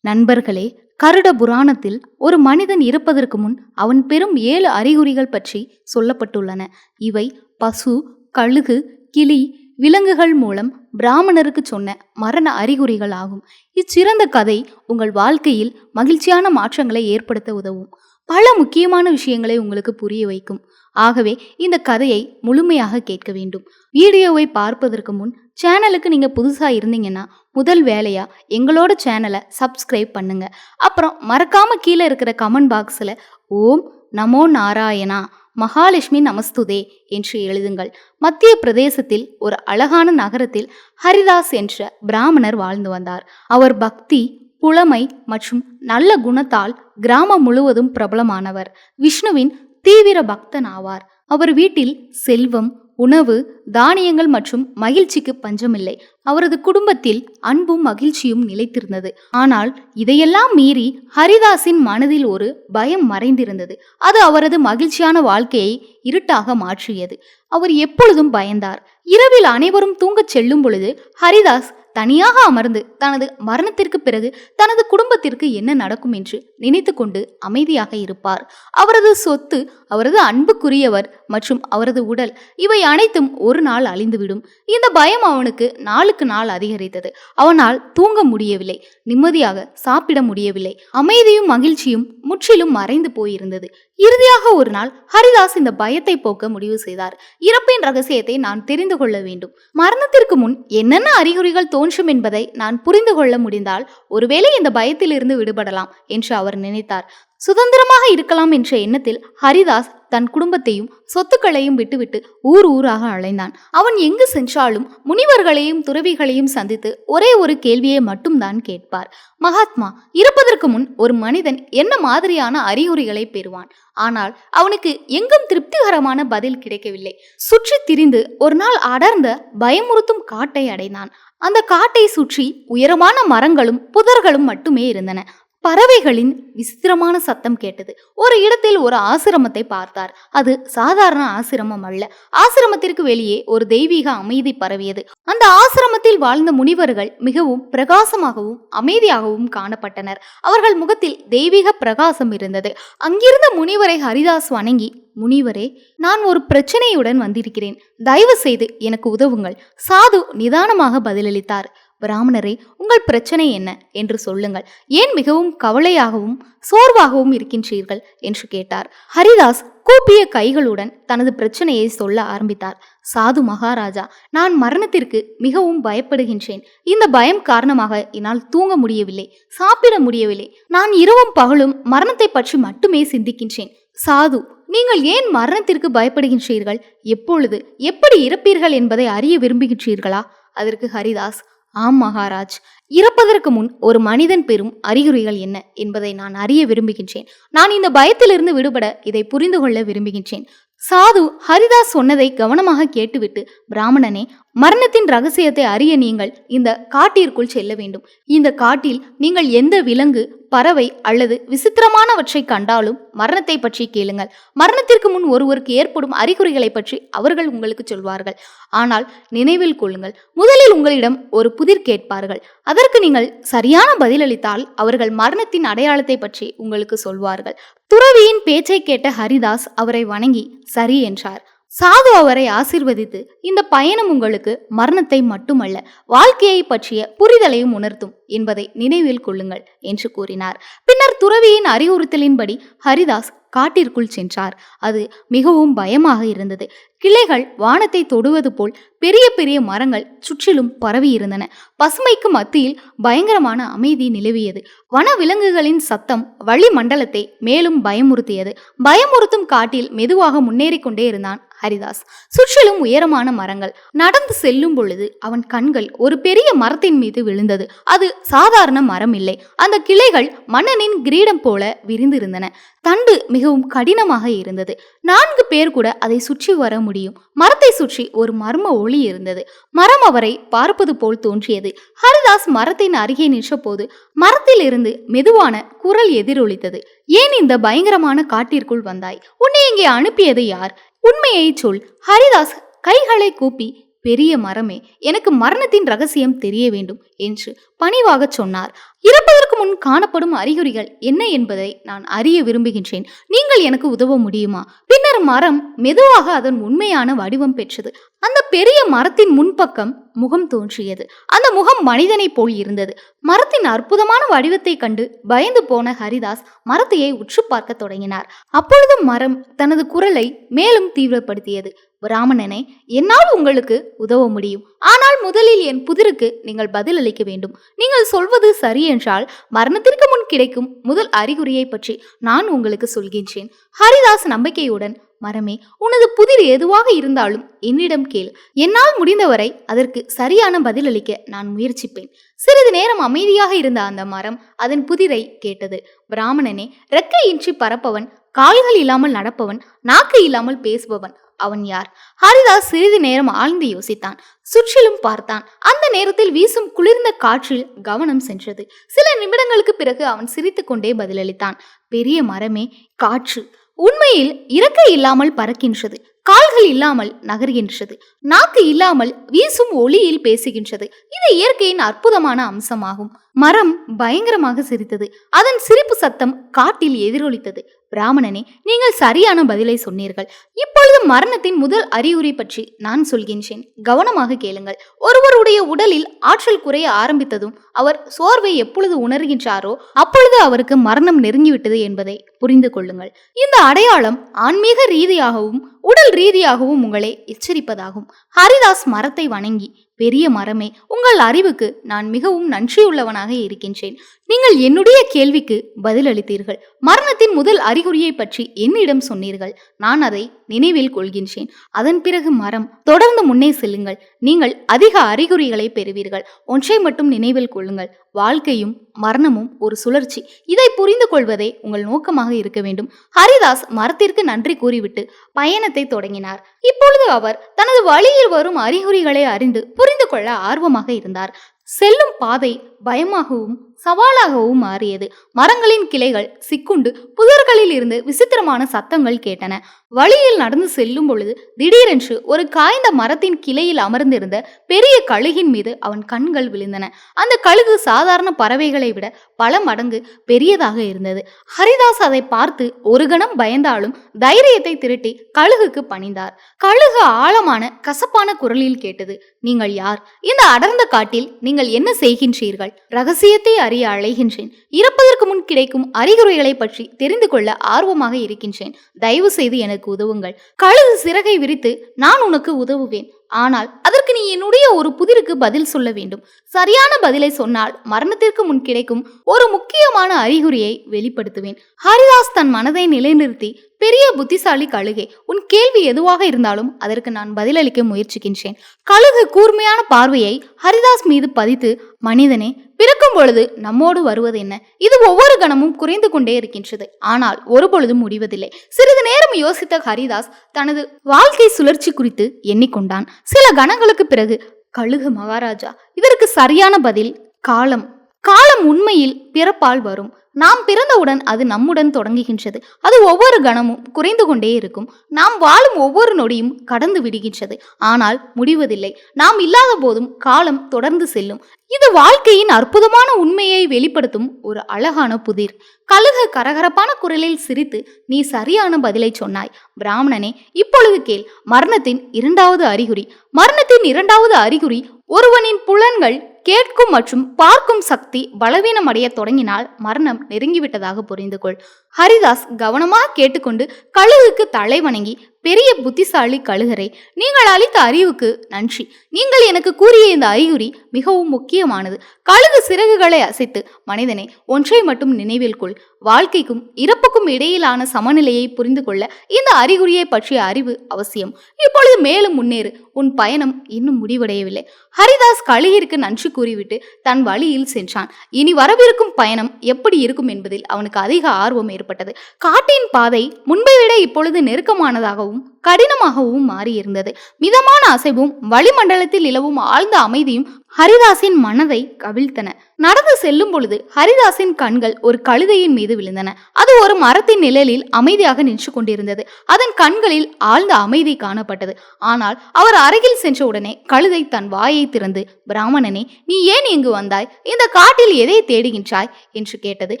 நண்பர்களே கருட புராணத்தில் ஒரு மனிதன் இருப்பதற்கு முன் அவன் பெறும் ஏழு அறிகுறிகள் பற்றி சொல்லப்பட்டுள்ளன. இவை பசு கழுகு கிளி விலங்குகள் மூலம் பிராமணருக்கு சொன்ன மரண அறிகுறிகள் ஆகும். இச்சிறந்த கதை உங்கள் வாழ்க்கையில் மகிழ்ச்சியான மாற்றங்களை ஏற்படுத்த உதவும். பல முக்கியமான விஷயங்களை உங்களுக்கு புரிய வைக்கும். ஆகவே இந்த கதையை முழுமையாக கேட்க வேண்டும். வீடியோவை பார்ப்பதற்கு முன் சேனலுக்கு நீங்கள் புதுசாக இருந்தீங்கன்னா முதல் வேலையாக எங்களோட சேனலை சப்ஸ்கிரைப் பண்ணுங்க. அப்புறம் மறக்காம கீழே இருக்கிற கமெண்ட் பாக்ஸில் ஓம் நமோ நாராயணா மகாலட்சுமி நமஸ்துதே என்று எழுதுங்கள். மத்திய பிரதேசத்தில் ஒரு அழகான நகரத்தில் ஹரிதாஸ் என்ற பிராமணர் வாழ்ந்து வந்தார். அவர் பக்தி புலமை மற்றும் நல்ல குணத்தால் கிராமம் முழுவதும் பிரபலமானவர். விஷ்ணுவின் தீவிர பக்தன் ஆவார் அவர் வீட்டில் செல்வம் உணவு தானியங்கள் மற்றும் மகிழ்ச்சிக்கு பஞ்சமில்லை. அவரது குடும்பத்தில் அன்பும் மகிழ்ச்சியும் நிலைத்திருந்தது. ஆனால் இதையெல்லாம் மீறி ஹரிதாஸின் மனதில் ஒரு பயம் மறைந்திருந்தது. அது அவரது மகிழ்ச்சியான வாழ்க்கையை இருட்டாக மாற்றியது. அவர் எப்பொழுதும் பயந்தார். இரவில் அனைவரும் தூங்கச் செல்லும் பொழுது ஹரிதாஸ் தனியாக அமர்ந்து தனது மரணத்திற்கு பிறகு தனது குடும்பத்திற்கு என்ன நடக்கும் என்று நினைத்து கொண்டு அமைதியாக இருப்பார். அவரது சொத்து அவரது அன்புக்குரியவர் மற்றும் அவரது உடல் இவை அனைத்தும் ஒரு நாள் அழிந்துவிடும். இந்த பயம் அவனுக்கு நாளுக்கு நாள் அதிகரித்தது. அவனால் தூங்க முடியவில்லை. நிம்மதியாக சாப்பிட முடியவில்லை. அமைதியும் மகிழ்ச்சியும் முற்றிலும் மறைந்து போயிருந்தது. இறுதியாக ஒரு நாள் ஹரிதாஸ் இந்த பயத்தை போக்க முடிவு செய்தார். இறப்பின் ரகசியத்தை நான் தெரிந்து கொள்ள வேண்டும். மரணத்திற்கு முன் என்னென்ன அறிகுறிகள் தோன்றும் என்பதை நான் புரிந்து கொள்ள முடிந்தால் ஒருவேளை இந்த பயத்திலிருந்து விடுபடலாம் என்று அவர் நினைத்தார். சுதந்திரமாக இருக்கலாம் என்ற எண்ணத்தில் ஹரிதாஸ் தன் குடும்பத்தையும் சொத்துக்களையும் விட்டுவிட்டு ஊர் ஊராக அலைந்தான். அவன் எங்கு சென்றாலும் முனிவர்களையும் துறவிகளையும் சந்தித்து ஒரே ஒரு கேள்வியை மட்டும்தான் கேட்பார். மகாத்மா இருப்பதற்கு முன் ஒரு மனிதன் என்ன மாதிரியான அறிகுறிகளை பெறுவான்? ஆனால் அவனுக்கு எங்கும் திருப்திகரமான பதில் கிடைக்கவில்லை. சுற்றி திரிந்து ஒரு நாள் அடர்ந்த பயமுறுத்தும் காட்டை அடைந்தான். அந்த காட்டை சுற்றி உயரமான மரங்களும் புதர்களும் மட்டுமே இருந்தன. பறவைகளின் விசித்திரமான சத்தம் கேட்டது. ஒரு இடத்தில் ஒரு ஆசிரமத்தை பார்த்தார். அது சாதாரண ஆசிரமம் அல்ல. ஆசிரமத்திற்கு வெளியே ஒரு தெய்வீக அமைதி பரவியது. அந்த ஆசிரமத்தில் வாழ்ந்த முனிவர்கள் மிகவும் பிரகாசமாகவும் அமைதியாகவும் காணப்பட்டனர். அவர்கள் முகத்தில் தெய்வீக பிரகாசம் இருந்தது. அங்கிருந்த முனிவரை ஹரிதாஸ் வணங்கி முனிவரே நான் ஒரு பிரச்சனையுடன் வந்திருக்கிறேன். தயவு செய்து எனக்கு உதவுங்கள். சாது நிதானமாக பதிலளித்தார். பிராமணரே உங்கள் பிரச்சனை என்ன? என்று சொல்லுங்கள். ஏன் மிகவும் கவலையாகவும் சோர்வாகவும் இருக்கின்றீர்கள்? என்று கேட்டார். ஹரிதாஸ் கூப்பிய கைகளுடன் தனது பிரச்சனையை சொல்ல ஆரம்பித்தார். சாது மகாராஜா நான் மரணத்திற்கு மிகவும் பயப்படுகின்றேன். இந்த பயம் காரணமாக என்னால் தூங்க முடியவில்லை சாப்பிட முடியவில்லை. நான் இரவும் பகலும் மரணத்தை பற்றி மட்டுமே சிந்திக்கின்றேன். சாது நீங்கள் ஏன் மரணத்திற்கு பயப்படுகின்றீர்கள்? எப்பொழுது எப்படி இறப்பீர்கள் என்பதை அறிய விரும்புகின்றீர்களா? அதற்கு ஹரிதாஸ் ஆம் மகாராஜ். இறப்பதற்கு முன் ஒரு மனிதன் பெறும் அறிகுறிகள் என்ன என்பதை நான் அறிய விரும்புகின்றேன். நான் இந்த பயத்திலிருந்து விடுபட இதை புரிந்து கொள்ள விரும்புகின்றேன். சாது ஹரிதாஸ் சொன்னதை கவனமாக கேட்டுவிட்டு பிராமணனே மரணத்தின் ரகசியத்தை அறிய நீங்கள் இந்த காட்டிற்குள் செல்ல வேண்டும். இந்த காட்டில் நீங்கள் எந்த விலங்கு பறவை அல்லது விசித்திரமானவற்றை கண்டாலும் மரணத்தை பற்றி கேளுங்கள். மரணத்திற்கு முன் ஒருவருக்கு ஏற்படும் அறிகுறிகளை பற்றி அவர்கள் உங்களுக்கு சொல்வார்கள். ஆனால் நினைவில் கொள்ளுங்கள் முதலில் உங்களிடம் ஒரு புதிர் கேட்பார்கள். அதற்கு நீங்கள் சரியான பதிலளித்தால் அவர்கள் மரணத்தின் அடையாளத்தை பற்றி உங்களுக்கு சொல்வார்கள். துறவியின் பேச்சை கேட்ட ஹரிதாஸ் அவரை வணங்கி சரி என்றார். சாது அவரை ஆசிர்வதித்து இந்த பயணம் உங்களுக்கு மரணத்தை மட்டுமல்ல வாழ்க்கையை பற்றிய புரிதலையும் உணர்த்தும் என்பதை நினைவில் கொள்ளுங்கள் என்று கூறினார். பின்னர் துறவியின் அறிவுறுத்தலின்படி ஹரிதாஸ் காட்டிற்குள் சென்றார். அது மிகவும் பயமாக இருந்தது. கிளைகள் வானத்தை தொடுவது போல் பெரிய பெரிய மரங்கள் சுற்றிலும் பரவி இருந்தன. பசுமைக்கு மத்தியில் பயங்கரமான அமைதி நிலவியது. வன விலங்குகளின் சத்தம் வழி மண்டலத்தை மேலும் பயமுறுத்தியது. பயமுறுத்தும் காட்டில் மெதுவாக முன்னேறி கொண்டே இருந்தான் ஹரிதாஸ். சுற்றிலும் உயரமான மரங்கள். நடந்து செல்லும் பொழுது அவன் கண்கள் ஒரு பெரிய மரத்தின் மீது விழுந்தது. அது சாதாரண மரம் இல்லை அந்த கிளைகள் மன்னனின் கிரீடம் போல விரிந்திருந்தன. தண்டு மிகவும் கடினமாக இருந்தது. நான்கு பேர் கூட அதை சுற்றி வர முடியும். மரத்தை சுற்றி ஒரு மர்ம ஒளி இருந்தது. மரம் அவரை பார்ப்பது போல் தோன்றியது. ஹரிதாஸ் மரத்தின் அருகே நின்றபோது மரத்தில் இருந்து மெதுவான குரல் எதிரொலித்தது. ஏன் இந்த பயங்கரமான காட்டிற்குள் வந்தாய்? உன்னை இங்கே அனுப்பியது யார்? உண்மையை சொல். ஹரிதாஸ் கைகளை கூப்பி பெரிய மரமே எனக்கு மரணத்தின் ரகசியம் தெரிய வேண்டும் என்று பணிவாகச் சொன்னார். இறப்பதற்கு முன் காணப்படும் அறிகுறிகள் என்ன என்பதை நான் அறிய விரும்புகின்றேன். நீங்கள் எனக்கு உதவ முடியுமா? பின்னர் மரம் மெதுவாக அதன் உண்மையான வடிவம் பெற்றது. அந்த பெரிய மரத்தின் முன்பக்கம் முகம் தோன்றியது. அந்த முகம் மனிதனைப் போல் இருந்தது. மரத்தின் அற்புதமான வடிவத்தை கண்டு பயந்து போன ஹரிதாஸ் மரத்தையை உற்று பார்க்க தொடங்கினார். அப்பொழுது மரம் தனது குரலை மேலும் தீவிரப்படுத்தியது. பிராமணனே என்னால் உங்களுக்கு உதவ முடியும். ஆனால் முதலில் என் புதிருக்கு நீங்கள் பதில் அளிக்க வேண்டும். நீங்கள் சொல்வது சரி என்றால் மரணத்திற்கு முன் கிடைக்கும் முதல் அறிகுறியை பற்றி நான் உங்களுக்கு சொல்கின்றேன். ஹரிதாஸ் நம்பிக்கையுடன் மரமே உனது புதிர் எதுவாக இருந்தாலும் என்னிடம் கேள். என்னால் முடிந்தவரை அதற்கு சரியான பதிலளிக்க நான் முயற்சிப்பேன். சிறிது நேரம் அமைதியாக இருந்த அந்த மரம் அதன் புதிரை கேட்டது. பிராமணனே ரெக்கையின்றி பறப்பவன் கால்கள் இல்லாமல் நடப்பவன் நாக்கு இல்லாமல் பேசுபவன் அவன் யார்? ஹரிதாஸ் சிறிது நேரம் ஆழ்ந்து யோசித்தான். சுற்றிலும் பார்த்தான். அந்த நேரத்தில் வீசும் குளிர்ந்த காற்றில் கவனம் சென்றது. சில நிமிடங்களுக்கு பிறகு அவன் சிரித்துக்கொண்டே பதிலளித்தான். பெரிய மரமே காற்று. உண்மையில் இறக்கை இல்லாமல் பறக்கின்றது. கால்கள் இல்லாமல் நகர்கின்றது. நாக்கு இல்லாமல் வீசும் ஒளியில் பேசுகின்றது. இது இயற்கையின் அற்புதமான அம்சமாகும். மரம் பயங்கரமாக சிரித்தது. அதன் சிரிப்பு சத்தம் காட்டில் எதிரொலித்தது. பிராமணனே நீங்கள் சரியான பதிலை சொன்னீர்கள். இப்பொழுது மரணத்தின் முதல் அறிகுறி பற்றி நான் சொல்கின்றேன். கவனமாக கேளுங்கள். ஒருவருடைய உடலில் ஆற்றல் குறைய ஆரம்பித்ததும் அவர் சோர்வை எப்பொழுது உணர்கின்றாரோ அப்பொழுது அவருக்கு மரணம் நெருங்கிவிட்டது என்பதை புரிந்து கொள்ளுங்கள். இந்த அடையாளம் ஆன்மீக ரீதியாகவும் உடல் ரீதியாகவும் உங்களை எச்சரிப்பதாகும். ஹரிதாஸ் மரத்தை வணங்கி பெரிய மரமே உங்கள் அறிவுக்கு நான் மிகவும் நன்றியுள்ளவனாக இருக்கின்றேன். நீங்கள் என்னுடைய கேள்விக்கு பதிலளித்தீர்கள். மரணத்தின் முதல் அறிகுறியை பற்றி என்னிடம் சொன்னீர்கள். நான் அதை நினைவில் கொள்கின்றேன். அதன் பிறகு மரம் தொடர்ந்து முன்னே செல்லுங்கள். நீங்கள் அதிக அறிகுறிகளை பெறுவீர்கள். ஒன்றை மட்டும் நினைவில் கொள்ளுங்கள். வாழ்க்கையும் மரணமும் ஒரு சுழற்சி. இதை புரிந்து கொள்வதே உங்கள் நோக்கமாக இருக்க வேண்டும். ஹரிதாஸ் மரத்திற்கு நன்றி கூறிவிட்டு பயணத்தை தொடங்கினார். இப்பொழுது அவர் தனது வழியில் வரும் அறிகுறிகளை அறிந்து புரிந்து கொள்ள ஆர்வமாக இருந்தார். செல்லும் பாதை பயமாகவும் சவாலாகவும் மாறியது. மரங்களின் கிளைகள் சிக்குண்டு புதர்களில் இருந்து விசித்திரமான சத்தங்கள் கேட்டன. வழியில் நடந்து செல்லும் பொழுது திடீரென்று ஒரு காய்ந்த மரத்தின் கிளையில் அமர்ந்திருந்த பெரிய கழுகின் மீது அவன் கண்கள் விழுந்தன. அந்த கழுகு சாதாரண பறவைகளை விட பல மடங்கு பெரியதாக இருந்தது. ஹரிதாஸ் அதை பார்த்து ஒரு கணம் பயந்தாலும் தைரியத்தை திருட்டி கழுகுக்கு பணிந்தார். கழுகு ஆழமான கசப்பான குரலில் கேட்டது நீங்கள் யார்? இந்த அடர்ந்த காட்டில் நீங்கள் என்ன செய்கின்றீர்கள்? ரகசியத்தை அறிய அழைகின்றேன். இறப்பதற்கு முன் கிடைக்கும் அறிகுறிகளை பற்றி தெரிந்து கொள்ள ஆர்வமாக இருக்கின்றேன். தயவு செய்து எனக்கு உதவுங்கள். கழுகு சிறகை விரித்து நான் உனக்கு உதவுவேன். ஆனால் அதற்கு நீ என்னுடைய ஒரு புதிருக்கு பதில் சொல்ல வேண்டும். சரியான பதிலை சொன்னால் மரணத்திற்கு முன் கிடைக்கும் ஒரு முக்கியமான அறிகுறியை வெளிப்படுத்துவேன். ஹரிதாஸ் தன் மனதை நிலைநிறுத்தி பெரிய புத்திசாலி கழுகே உன் கேள்வி எதுவாக இருந்தாலும் அதற்கு நான் பதிலளிக்க முயற்சிக்கின்றேன். கழுகு கூர்மையான பார்வையை ஹரிதாஸ் மீது பதித்து மனிதனே பிறக்கும் பொழுது நம்மோடு வருவது என்ன? இது ஒவ்வொரு கணமும் குறைந்து கொண்டே இருக்கின்றது. ஆனால் ஒருபொழுதும் முடிவதில்லை. சிறிது நேரம் யோசித்த ஹரிதாஸ் தனது வாழ்க்கை சுழற்சி குறித்து எண்ணிக்கொண்டான். சில கணங்களுக்கு பிறகு கழுகு மகாராஜா இதற்கு சரியான பதில் காலம். காலம் உண்மையில் பிறப்பால் வரும். நாம் பிறந்தவுடன் அது நம்முடன் தொடங்குகின்றது. அது ஒவ்வொரு கணமும் குறைந்து கொண்டே இருக்கும். நாம் வாழும் ஒவ்வொரு நொடியும் கடந்து விடுகின்றது. ஆனால் முடிவதில்லை. நாம் இல்லாத போதும் காலம் தொடர்ந்து செல்லும். இது வாழ்க்கையின் அற்புதமான உண்மையை வெளிப்படுத்தும் ஒரு அழகான புதிர். கழுகு கரகரப்பான குரலில் சிரித்து நீ சரியான பதிலை சொன்னாய். பிராமணனே இப்பொழுது கேள். மரணத்தின் இரண்டாவது அறிகுறி. மரணத்தின் இரண்டாவது அறிகுறி ஒருவனின் புலன்கள் கேட்கும் மற்றும் பார்க்கும் சக்தி பலவீனமடைய தொடங்கினால் மரணம் நெருங்கிவிட்டதாக புரிந்து கொள் ஹரிதாஸ் கவனமாக கேட்டுக்கொண்டு கழுகுக்கு தலை வணங்கி பெரிய புத்திசாலி கழுகரை நீங்கள் அளித்த அறிவுக்கு நன்றி. நீங்கள் எனக்கு கூறிய இந்த அறிகுறி மிகவும் முக்கியமானது. கழுகு சிறகுகளை அசைத்து மனிதனை ஒன்றை மட்டும் நினைவில் கொள். வாழ்க்கைக்கும் இறப்புக்கும் இடையிலான சமநிலையை புரிந்து கொள்ள இந்த அறிகுறியை பற்றிய அறிவு அவசியம். இப்பொழுது மேலும் முன்னேறு. உன் பயணம் இன்னும் முடிவடையவில்லை. ஹரிதாஸ் கழுகிற்கு நன்றி கூறிவிட்டு தன் வழியில் சென்றான். இனி வரவிருக்கும் பயணம் எப்படி இருக்கும் என்பதில் அவனுக்கு அதிக ஆர்வம் ஏற்பட்டது. காட்டின் பாதை முன்பை விட இப்பொழுது நெருக்கமானதாகவும் கடினமாகவும் மாறியிருந்தது. மிதமான அசைவும் வளிமண்டலத்தில் நிலவும் ஆழ்ந்த அமைதியும் ஹரிதாஸின் மனதை கவிழ்த்தன. நடந்து செல்லும் பொழுது ஹரிதாஸின் கண்கள் ஒரு கழுதையின் மீது விழுந்தன. அது ஒரு மரத்தின் நிழலில் அமைதியாக நின்று கொண்டிருந்தது. அதன் கண்களில் ஆழ்ந்த அமைதி காணப்பட்டது. ஆனால் அவர் அருகில் சென்றவுடனே கழுதை தன் வாயை திறந்து பிராமணனே நீ ஏன் இங்கு வந்தாய்? இந்த காட்டில் எதை தேடுகின்றாய்? என்று கேட்டது.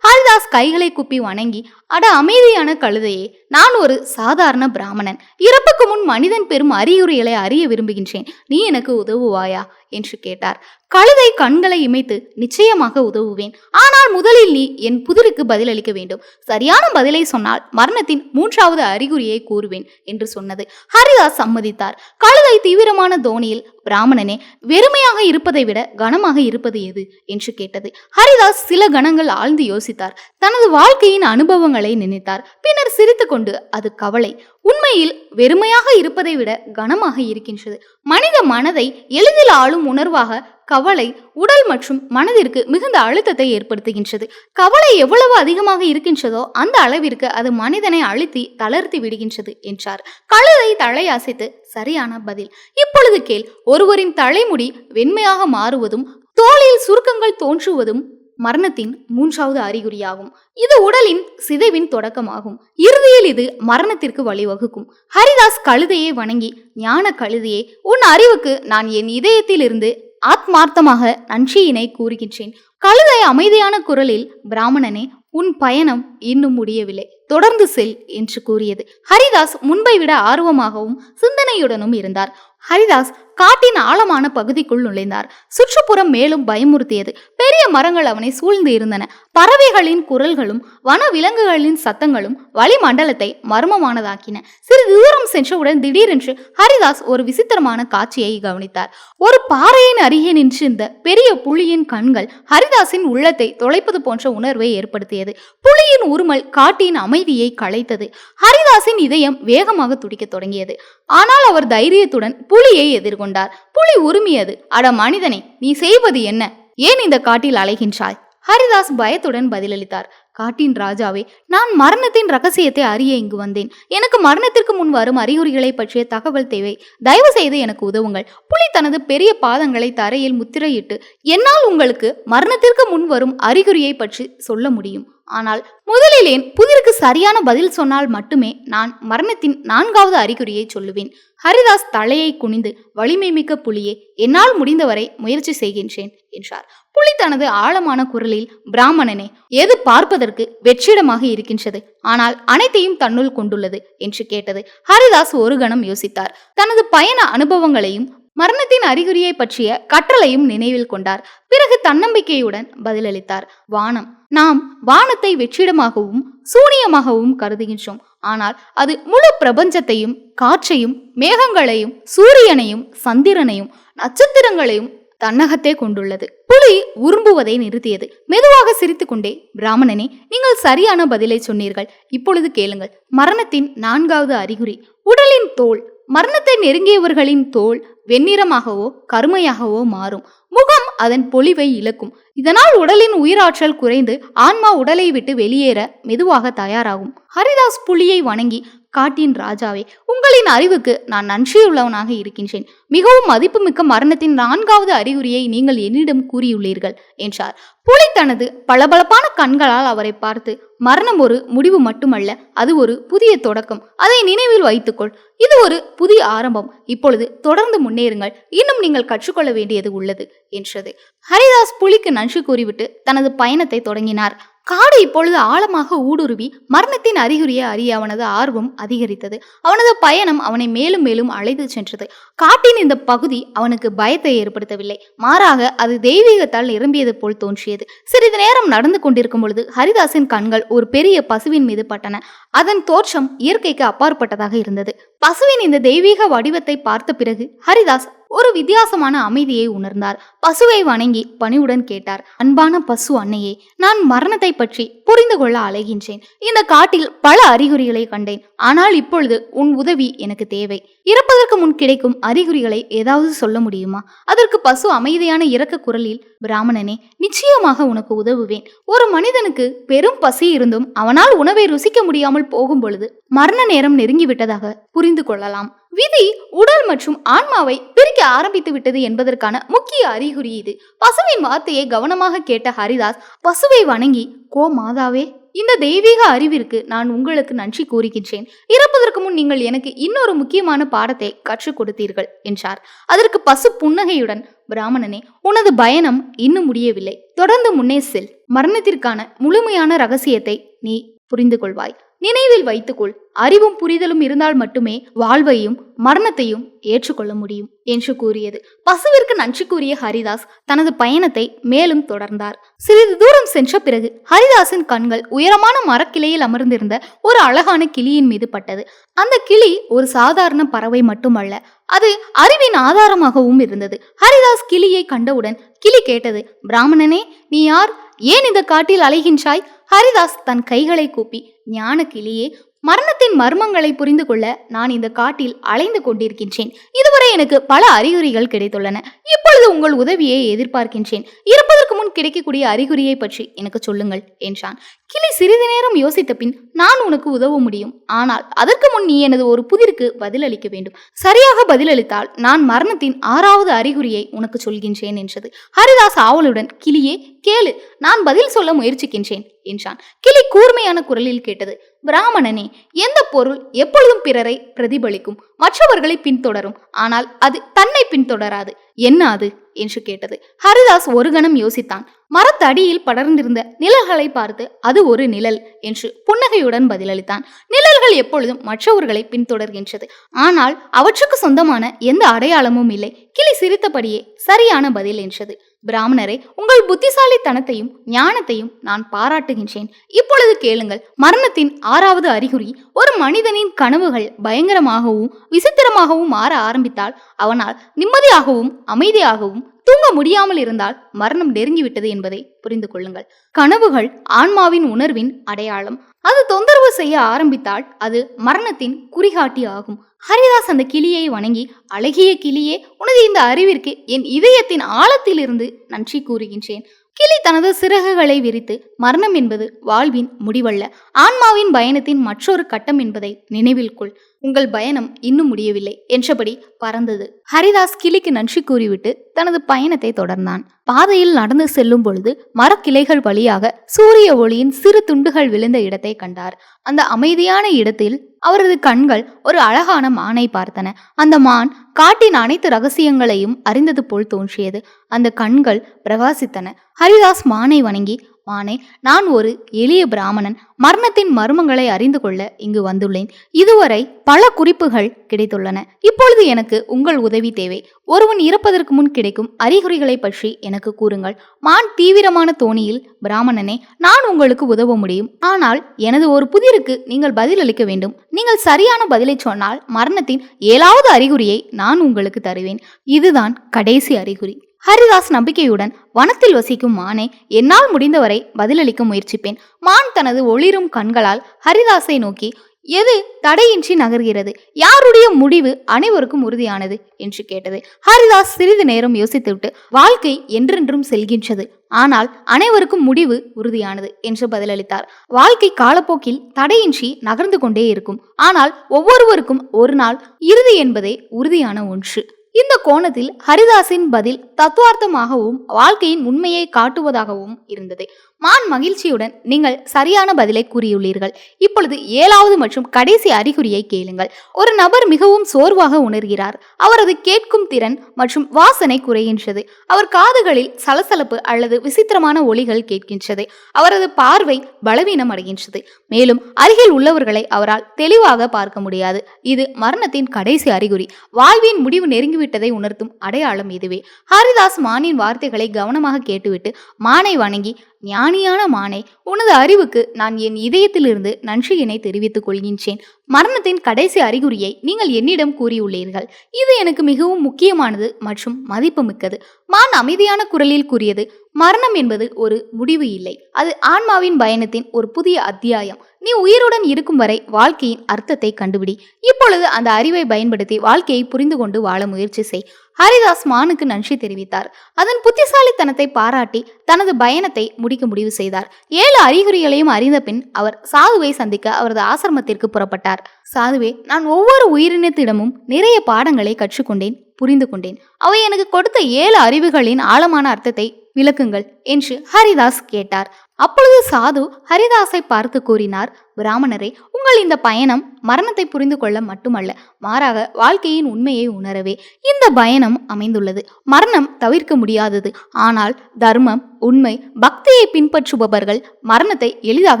ஹரிதாஸ் கைகளை குப்பி வணங்கி அட அமைதியான கழுதையே நான் ஒரு சாதாரண பிராமணன். இறப்புக்கு முன் மனிதன் பெறும் அறிகுறிகளை அறிய விரும்புகின்றேன். நீ எனக்கு உதவுவாயா? என்று கேட்டார். கழுதை கண்களை இமைத்து நிச்சயமாக உதவுவேன். ஆனால் முதலில் நீ என் புதிருக்கு பதிலளிக்க வேண்டும். சரியான பதிலை சொன்னால் மரணத்தின் மூன்றாவது அறிகுறியை கூறுவேன் என்று சொன்னது. ஹரிதாஸ் சம்மதித்தார். கழுதை தீவிரமான தோணியில் பிராமணனே வெறுமையாக இருப்பதை விட கனமாக இருப்பது எது? என்று கேட்டது. ஹரிதாஸ் சில கணங்கள் ஆழ்ந்து யோசித்தார். தனது வாழ்க்கையின் அனுபவங்களை நினைத்தார். பின்னர் சிரித்துக்கொண்டு அது கவலை. உண்மையில் வெறுமையாக இருப்பதை விட கனமாக இருக்கின்றது. மனித மனதை எளிதில் ஆளும் உணர்வாக கவலை உடல் மற்றும் மனதிற்கு மிகுந்த அழுத்தத்தை ஏற்படுத்துகின்றது. கவலை எவ்வளவு அதிகமாக இருக்கின்றதோ அந்த அளவிற்கு அது மனிதனை அழுத்தி தளர்த்தி விடுகின்றது என்றார். கழுதை தலை அசைத்து சரியான பதில். இப்பொழுது கேள் ஒருவரின் தலைமுடி வெண்மையாக மாறுவதும் தோளில் சுருக்கங்கள் தோன்றுவதும் மரணத்தின் மூன்றாவது அறிகுறியாகும். இது உடலின் சிதைவின் தொடக்கமாகும். இறுதியில் இது மரணத்திற்கு வழிவகுக்கும். ஹரிதாஸ் கழுதையை வணங்கி ஞான கழுதையே உன் அறிவுக்கு நான் என் இதயத்திலிருந்து ஆத்மார்த்தமாக நன்றியினை கூறுகின்றேன். கழுதை அமைதியான குரலில் பிராமணனே உன் பயணம் இன்னும் முடியவில்லை. தொடர்ந்து செல் என்று கூறியது. ஹரிதாஸ் முன்பை விட ஆர்வமாகவும் சிந்தனையுடனும் இருந்தார். ஹரிதாஸ் காட்டின் ஆழமான பகுதிக்குள் நுழைந்தார். சுற்றுப்புறம் மேலும் பயமுறுத்தியது. பெரிய மரங்கள் அவனை சூழ்ந்து இருந்தன. பறவைகளின் குரல்களும் வன விலங்குகளின் சத்தங்களும் வளிமண்டலத்தை மர்மமானதாக்கின. சிறிது தூரம் சென்றவுடன் திடீரென்று ஹரிதாஸ் ஒரு விசித்திரமான காட்சியை கவனித்தார். ஒரு பாறையின் அருகே நின்றிருந்த பெரிய புலியின் கண்கள் ஹரிதாஸின் உள்ளத்தை தொலைப்பது போன்ற உணர்வை ஏற்படுத்தியது. புலியின் உருமல் காட்டின் அமைதியை களைத்தது. ஹரிதாஸின் இதயம் வேகமாக துடிக்க தொடங்கியது. ஆனால் அவர் தைரியத்துடன் புலியை எதிர்கொண்டார். கொண்டார். புலி உருமியது. அட மனிதனே நீ செய்வது என்ன? ஏன் இந்த காட்டில் அலைகின்றாய்? ஹரிதாஸ் பயத்துடன் பதிலளித்தார். காட்டின் ராஜாவே நான் மரணத்தின் ரகசியத்தை அறிய இங்கு வந்தேன். எனக்கு மரணத்திற்கு முன் வரும் அறிகுறிகளை பற்றிய தகவல் தேவை. தயவு செய்து எனக்கு உதவுங்கள். புலி தனது பெரிய பாதங்களை தரையில் முத்திரையிட்டு என்னால் உங்களுக்கு மரணத்திற்கு முன் வரும் அறிகுறியை பற்றி சொல்ல முடியும். ஆனால் முதலில் என் புதிருக்கு சரியான பதில் சொன்னால் மட்டுமே நான் மரணத்தின் நான்காவது அறிகுறியை சொல்லுவேன். ஹரிதாஸ் தலையை குனிந்து வலிமை மிக்க புலியே என்னால் முடிந்தவரை முயற்சி செய்கின்றேன் என்றார். புலி தனது ஆழமான குரலில் பிராமணனே எது பார்ப்பதற்கு வெற்றிடமாக இருக்கின்றது. ஆனால் அனைத்தையும் தன்னுள் கொண்டுள்ளது என்று கேட்டது. ஹரிதாஸ் ஒரு கணம் யோசித்தார். தனது பயண அனுபவங்களையும் மரணத்தின் அறிகுறியை பற்றிய கற்றலையும் நினைவில் கொண்டார். பிறகு தன்னம்பிக்கையுடன் பதிலளித்தார். வானம். நாம் வானத்தை வெற்றிடமாகவும் சூனியமாகவும் கருதுகின்றோம். ஆனால் அது முழு பிரபஞ்சத்தையும் காற்றையும் மேகங்களையும் சூரியனையும் சந்திரனையும் நட்சத்திரங்களையும் தன்னகத்தே கொண்டுள்ளது. புலி உரும்புவதை நிறுத்தியது. மெதுவாக சிரித்துக்கொண்டே பிராமணனே நீங்கள் சரியான பதிலை சொன்னீர்கள். இப்பொழுது கேளுங்கள். மரணத்தின் நான்காவது அறிகுறி. உடலின் தோல். மரணத்தை நெருங்கியவர்களின் தோல் வெண்ணிறமாகவோ கருமையாகவோ மாறும். முகம் அதன் பொலிவை இழக்கும். இதனால் உடலின் உயிராற்றல் குறைந்து ஆன்மா உடலை விட்டு வெளியேற மெதுவாக தயாராகும். ஹரிதாஸ் புலியை வணங்கி காட்டின் ராஜாவே உங்களின் அறிவுக்கு நான் நன்றியுள்ளவனாக இருக்கின்றேன். மிகவும் மதிப்புமிக்க மரணத்தின் நான்காவது அறிகுறியை நீங்கள் என்னிடம் கூறியுள்ளீர்கள் என்றார். புலி தனது பளபளப்பான கண்களால் அவரை பார்த்து மரணம் ஒரு முடிவு மட்டுமல்ல அது ஒரு புதிய தொடக்கம். அதை நினைவில் வைத்துக்கொள். இது ஒரு புதிய ஆரம்பம். இப்பொழுது தொடர்ந்து முன்னேறுங்கள். இன்னும் நீங்கள் கற்றுக்கொள்ள வேண்டியது உள்ளது என்றது. ஹரிதாஸ் புலிக்கு நன்றி கூறிவிட்டு தனது பயணத்தை தொடங்கினார். காடு இப்பொழுது ஆழமாக ஊடுருவி மரணத்தின் அறிகுறியை அறிய அவனது ஆர்வம் அதிகரித்தது. அவனது பயணம் அவனை மேலும் மேலும் அழைத்து சென்றது. காட்டின் இந்த பகுதி அவனுக்கு பயத்தை ஏற்படுத்தவில்லை. மாறாக அது தெய்வீகத்தால் நிரம்பியது போல் தோன்றியது. சிறிது நேரம் நடந்து கொண்டிருக்கும் பொழுது ஹரிதாஸின் கண்கள் ஒரு பெரிய பசுவின் மீது பட்டன. அதன் தோற்றம் இயற்கைக்கு அப்பாற்பட்டதாக இருந்தது. பசுவின் இந்த தெய்வீக வடிவத்தை பார்த்த பிறகு ஹரிதாஸ் ஒரு வித்தியாசமான அமைதியை உணர்ந்தார். பசுவை வணங்கி பணிவுடன் கேட்டார். அன்பான பசு அன்னையே நான் மரணத்தை பற்றி புரிந்து கொள்ள அலைகின்றேன். இந்த காட்டில் பல அறிகுறிகளை கண்டேன். ஆனால் இப்பொழுது உன் உதவி எனக்கு தேவை. இறப்பதற்கு முன் கிடைக்கும் அறிகுறிகளை ஏதாவது சொல்ல முடியுமா? அதற்கு பசு அமைதியான இறக்க குரலில் பிராமணனே நிச்சயமாக உனக்கு உதவுவேன். ஒரு மனிதனுக்கு பெரும் பசி இருந்தும் அவனால் உணவை ருசிக்க முடியாமல் போகும் பொழுது மரண நேரம் நெருங்கிவிட்டதாக புரிந்து கொள்ளலாம். விதி உடல் மற்றும் ஆன்மாவை பிரிக்க ஆரம்பித்து விட்டது என்பதற்கான முக்கிய அறிகுறி இது. பசுவின் வார்த்தையை கவனமாக கேட்ட ஹரிதாஸ் பசுவை வணங்கி கோ மாதாவே இந்த தெய்வீக அறிவிற்கு நான் உங்களுக்கு நன்றி கூறுகின்றேன். இறப்பதற்கு முன் நீங்கள் எனக்கு இன்னொரு முக்கியமான பாடத்தை கற்றுக் கொடுத்தீர்கள் என்றார். அதற்கு பசு புன்னகையுடன் பிராமணனே உனது பயணம் இன்னும் முடியவில்லை. தொடர்ந்து முன்னே செல். மரணத்திற்கான முழுமையான ரகசியத்தை நீ புரிந்து கொள்வாய் நினைவில் வைத்துக்கொள். அறிவும் புரிதலும் இருந்தால் மட்டுமே வாழ்வையும் மரணத்தையும் ஏற்றுக்கொள்ள முடியும் என்று கூறியது. பசுவிற்கு நன்றி கூறிய ஹரிதாஸ் தனது பயணத்தை மேலும் தொடர்ந்தார். சிறிது தூரம் சென்ற பிறகு ஹரிதாஸின் கண்கள் உயரமான மரக்கிளையில் அமர்ந்திருந்த ஒரு அழகான கிளியின் மீது பட்டது. அந்த கிளி ஒரு சாதாரண பறவை மட்டுமல்ல அது அறிவின் ஆதாரமாகவும் இருந்தது. ஹரிதாஸ் கிளியை கண்டவுடன் கிளி கேட்டது பிராமணனே நீ யார்? ஏன் இந்த காட்டில் அலைகின்றாய்? ஹரிதாஸ் தன் கைகளை கூப்பி ஞான கிளியே மரணத்தின் மர்மங்களை புரிந்து கொள்ள நான் இந்த காட்டில் அலைந்து கொண்டிருக்கின்றேன். இதுவரை எனக்கு பல அறிகுறிகள் கிடைத்துள்ளன. இப்பொழுது உங்கள் உதவியை எதிர்பார்க்கின்றேன். இருப்பதற்கு முன் கிடைக்கக்கூடிய அறிகுறியை பற்றி எனக்கு சொல்லுங்கள் என்றான். கிளி சிறிது நேரம் யோசித்த பின் நான் உனக்கு உதவ முடியும். ஆனால் அதற்கு முன் நீ எனது ஒரு புதிருக்கு பதிலளிக்க வேண்டும். சரியாக பதிலளித்தால் நான் மரணத்தின் ஆறாவது அறிகுறியை உனக்கு சொல்கின்றேன் என்றது. ஹரிதாஸ் ஆவலுடன் கிளியே கேளு நான் பதில் சொல்ல முயற்சிக்கின்றேன் என்றான். கிளி கூர்மையான குரலில் கேட்டது. பிராமணனே எந்த பொருள் எப்பொழுதும் பிறரை பிரதிபலிக்கும் மற்றவர்களை பின்தொடரும் ஆனால் அது தன்னை பின்தொடராது. என்ன அது? என்று கேட்டது. ஹரிதாஸ் ஒரு கணம் யோசித்தான். மரத்தடியில் படர்ந்திருந்த நிழல்களை பார்த்து அது ஒரு நிழல் என்று புன்னகையுடன் பதிலளித்தான். நிழல்கள் எப்பொழுதும் மற்றவர்களை பின்தொடர்கின்றது. ஆனால் அவற்றுக்கு சொந்தமான எந்த அடையாளமும் இல்லை. கிளி சிரித்தபடியே சரியான பதில் என்றது. பிராமணரே உங்கள் புத்திசாலித்தனத்தையும் ஞானத்தையும் நான் பாராட்டுகின்றேன். இப்பொழுது கேளுங்கள் மரணத்தின் ஆறாவது அறிகுறி ஒரு மனிதனின் கனவுகள் பயங்கரமாகவும் விசித்திரமாகவும் மாற ஆரம்பித்தால் அவனால் நிம்மதியாகவும் அமைதியாகவும் தூங்க முடியாமல் இருந்தால் மரணம் நெருங்கிவிட்டது என்பதை புரிந்து கொள்ளுங்கள். கனவுகள் ஆன்மாவின் உணர்வின் அடையாளம். அது தொந்தரவு செய்ய ஆரம்பித்தால் அது மரணத்தின் குறிகாட்டி ஆகும். ஹரிதாஸ் அந்த கிளியை வணங்கி அழகிய கிளியே உனது இந்த அறிவிற்கு என் இதயத்தின் ஆழத்திலிருந்து நன்றி கூறுகின்றேன். கிளி தனது சிறகுகளை விரித்து மரணம் என்பது வாழ்வின் முடிவல்ல. ஆன்மாவின் பயணத்தின் மற்றொரு கட்டம் என்பதை நினைவில் கொள். உங்கள் பயணம் இன்னும் முடியவில்லை என்றபடி பறந்தது. ஹரிதாஸ் கிளிக்கு நன்றி கூறிவிட்டு தனது பயணத்தை தொடர்ந்தான். பாதையில் நடந்து செல்லும் பொழுது மரக்கிளைகள் வழியாக சூரிய ஒளியின் சிறு துண்டுகள் விழுந்த இடத்தை கண்டார். அந்த அமைதியான இடத்தில் அவரது கண்கள் ஒரு அழகான மானை பார்த்தன. அந்த மான் காட்டின் அனைத்து ரகசியங்களையும் அறிந்தது போல் தோன்றியது. அந்த கண்கள் பிரகாசித்தன. ஹரிதாஸ் மானை வணங்கி மானே நான் ஒரு எளிய பிராமணன். மரணத்தின் மர்மங்களை அறிந்து கொள்ள இங்கு வந்துள்ளேன். இதுவரை பல குறிப்புகள் கிடைத்துள்ளன. இப்பொழுது எனக்கு உங்கள் உதவி தேவை. ஒருவன் இறப்பதற்கு முன் கிடைக்கும் அறிகுறிகளை பற்றி எனக்கு கூறுங்கள். மான் தீவிரமான தோணியில் பிராமணனே நான் உங்களுக்கு உதவ முடியும். ஆனால் எனது ஒரு புதிருக்கு நீங்கள் பதிலளிக்க வேண்டும். நீங்கள் சரியான பதிலை சொன்னால் மரணத்தின் ஏழாவது அறிகுறியை நான் உங்களுக்கு தருவேன். இதுதான் கடைசி அறிகுறி. ஹரிதாஸ் நம்பிக்கையுடன் வனத்தில் வசிக்கும் மானை என்னால் முடிந்தவரை பதிலளிக்க முயற்சிப்பேன். மான் தனது ஒளிரும் கண்களால் ஹரிதாஸை நோக்கி எது தடையின்றி நகர்கிறது? யாருடைய முடிவு அனைவருக்கும் உறுதியானது? என்று கேட்டது. ஹரிதாஸ் சிறிது நேரம் யோசித்துவிட்டு வாழ்க்கை என்றென்றும் செல்கின்றது. ஆனால் அனைவருக்கும் முடிவு உறுதியானது என்று பதிலளித்தார். வாழ்க்கை காலப்போக்கில் தடையின்றி நகர்ந்து கொண்டே இருக்கும். ஆனால் ஒவ்வொருவருக்கும் ஒரு நாள் இறுதி என்பதே உறுதியான ஒன்று. இந்த கோணத்தில் ஹரிதாஸின் பதில் தத்துவார்த்தமாகவும் வாழ்க்கையின் உண்மையை காட்டுவதாகவும் இருந்தது. மான் மகிழ்ச்சியுடன் நீங்கள் சரியான பதிலை கூறியுள்ளீர்கள். இப்பொழுது ஏழாவது மற்றும் கடைசி அறிகுறியை கேளுங்கள். ஒரு நபர் மிகவும் சோர்வாக உணர்கிறார். அவரது கேட்கும் திறன் மற்றும் வாசனை குறைகின்றது. அவர் காதுகளில் சலசலப்பு அல்லது விசித்திரமான ஒலிகள் கேட்கின்றது. அவரது பார்வை பலவீனம் அடைகின்றது. மேலும் அருகில் உள்ளவர்களை அவரால் தெளிவாக பார்க்க முடியாது. இது மரணத்தின் கடைசி அறிகுறி. வாழ்வின் முடிவு நெருங்கிவிட்டதை உணர்த்தும் அடையாளம் இதுவே. ஹரிதாஸ் மானின் வார்த்தைகளை கவனமாக கேட்டுவிட்டு மானை வணங்கி ஞானியான மானே உனது அறிவுக்கு நான் என் இதயத்திலிருந்து நன்றியினை தெரிவித்துக் கொள்கின்றேன். மரணத்தின் கடைசி அறிகுறியை நீங்கள் என்னிடம் கூறியுள்ளீர்கள். இது எனக்கு மிகவும் முக்கியமானது மற்றும் மதிப்புமிக்கது. மான் அமைதியான குரலில் கூறியது மரணம் என்பது ஒரு முடிவு இல்லை. அது ஆன்மாவின் பயணத்தின் ஒரு புதிய அத்தியாயம். நீ உயிருடன் இருக்கும் வரை வாழ்க்கையின் அர்த்தத்தை கண்டுபிடி. இப்பொழுது அந்த அறிவை பயன்படுத்தி வாழ்க்கையை புரிந்து கொண்டு வாழ முயற்சி செய். ஹரிதாஸ் மானுக்கு நன்றி தெரிவித்தார். அதன் புத்திசாலித்தனத்தை பாராட்டி தனது பயணத்தை முடிக்க முடிவு செய்தார். ஏழு அறிகுறிகளையும் அறிந்த பின் அவர் சாதுவை சந்திக்க அவரது ஆசிரமத்திற்கு புறப்பட்டார். சாதுவே நான் ஒவ்வொரு உயிரினத்திடமும் நிறைய பாடங்களை கற்றுக்கொண்டேன் புரிந்து கொண்டேன். அவை எனக்கு கொடுத்த ஏழு அறிவுகளின் ஆழமான அர்த்தத்தை விளக்குங்கள் என்று ஹரிதாஸ் கேட்டார். அப்பொழுது சாது ஹரிதாஸை பார்த்து கூறினார் பிராமணரே உங்கள் இந்த பயணம் மரணத்தை புரிந்து கொள்ள மட்டுமல்ல மாறாக வாழ்க்கையின் உண்மையை உணரவே. இந்த பயணம் அமைந்துள்ளது. மரணம் தவிர்க்க முடியாதது. ஆனால் தர்மம் உண்மை பக்தியை பின்பற்றுபவர்கள் மரணத்தை எளிதாக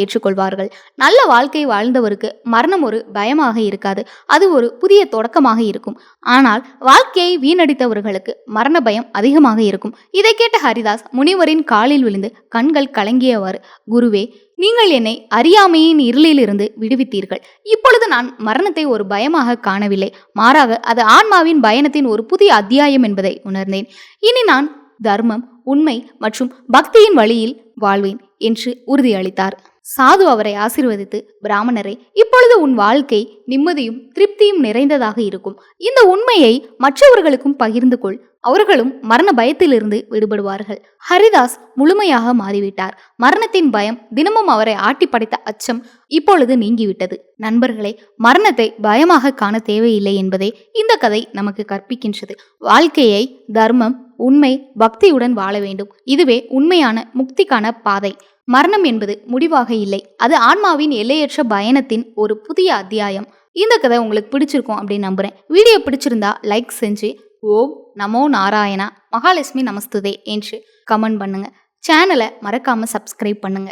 ஏற்றுக்கொள்வார்கள். நல்ல வாழ்க்கை வாழ்ந்தவருக்கு மரணம் ஒரு பயமாக இருக்காது. அது ஒரு புதிய தொடக்கமாக இருக்கும். ஆனால் வாழ்க்கையை வீணடித்தவர்களுக்கு மரண பயம் அதிகமாக இருக்கும். இதை கேட்ட ஹரிதாஸ் முனிவரின் காலில் விழுந்து கண்கள் கலங்கிய கலங்கியவாறு குருவே நீங்கள் என்னை அறியாமையின் இருளிலிருந்து விடுவித்தீர்கள். இப்பொழுது நான் மரணத்தை ஒரு பயமாக காணவில்லை. மாறாக அது ஆன்மாவின் பயணத்தின் ஒரு புதிய அத்தியாயம் என்பதை உணர்ந்தேன். இனி நான் தர்மம் உண்மை மற்றும் பக்தியின் வழியில் வாழ்வேன் என்று உறுதியளித்தார். சாது அவரை ஆசிர்வதித்து பிராமணரே இப்பொழுது உன் வாழ்க்கை நிம்மதியும் திருப்தியும் நிறைந்ததாக இருக்கும். இந்த உண்மையை மற்றவர்களுக்கும் பகிர்ந்து கொள். அவர்களும் மரண பயத்திலிருந்து விடுபடுவார்கள். ஹரிதாஸ் முழுமையாக மாறிவிட்டார். மரணத்தின் பயம் தினமும் அவரை ஆட்டி படைத்த அச்சம் இப்பொழுது நீங்கிவிட்டது. நண்பர்களே மரணத்தை பயமாக காண தேவையில்லை என்பதே இந்த கதை நமக்கு கற்பிக்கின்றது. வாழ்க்கையை தர்மம் உண்மை பக்தியுடன் வாழ வேண்டும். இதுவே உண்மையான முக்திக்கான பாதை. மரணம் என்பது முடிவாக இல்லை. அது ஆன்மாவின் எல்லையற்ற பயணத்தின் ஒரு புதிய அத்தியாயம். இந்த கதை உங்களுக்கு பிடிச்சிருக்கும் அப்படின்னு நம்புறேன். வீடியோ பிடிச்சிருந்தா லைக் செஞ்சு ஓம் நமோ நாராயணா மகாலட்சுமி நமஸ்துதே என்று கமெண்ட் பண்ணுங்க. சேனலை மறக்காம சப்ஸ்கிரைப் பண்ணுங்க.